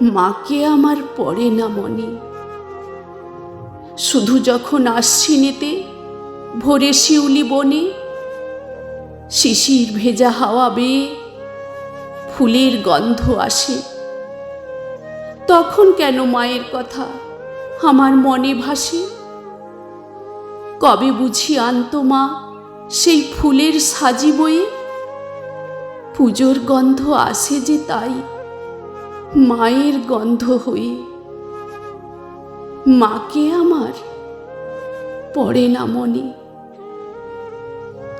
মাকে আমার পড়ে না মনে। শুধু যখন আসছি নেতে, ভোরে শিউলি বনে, শিশির ভেজা হাওয়া বেয়ে ফুলের গন্ধ আসে। তখন কেন মায়ের কথা আমার মনে ভাসে? কবে বুঝি আনত মা সেই ফুলের সাজি বয়ে? পুজোর গন্ধ আসে যে তাই। মায়ের গন্ধ হয়ে মাকে আমার পড়ে না মনে।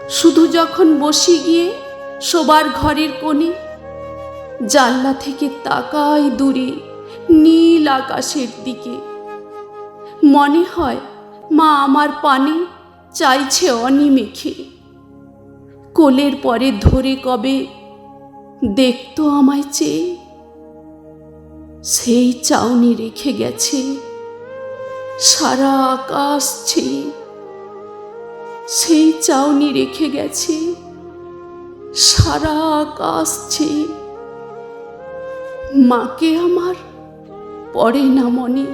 শুধু যখন বসি গিয়ে শোবার ঘরের কোণে, জানলা থেকে তাকাই দূরে, নীল আকাশের দিকে। মনে হয় মা আমার পানে চাইছে অনিমেখে কোলের পরে ধরে কবে দেখতো আমায় চেয়ে। সেই চাউনি রেখে গেছে। সারা আকাশ ছে সেই চাউনি রেখে গেছে। সারা আকাশ ছে মাকে আমার পড়ে না মনে।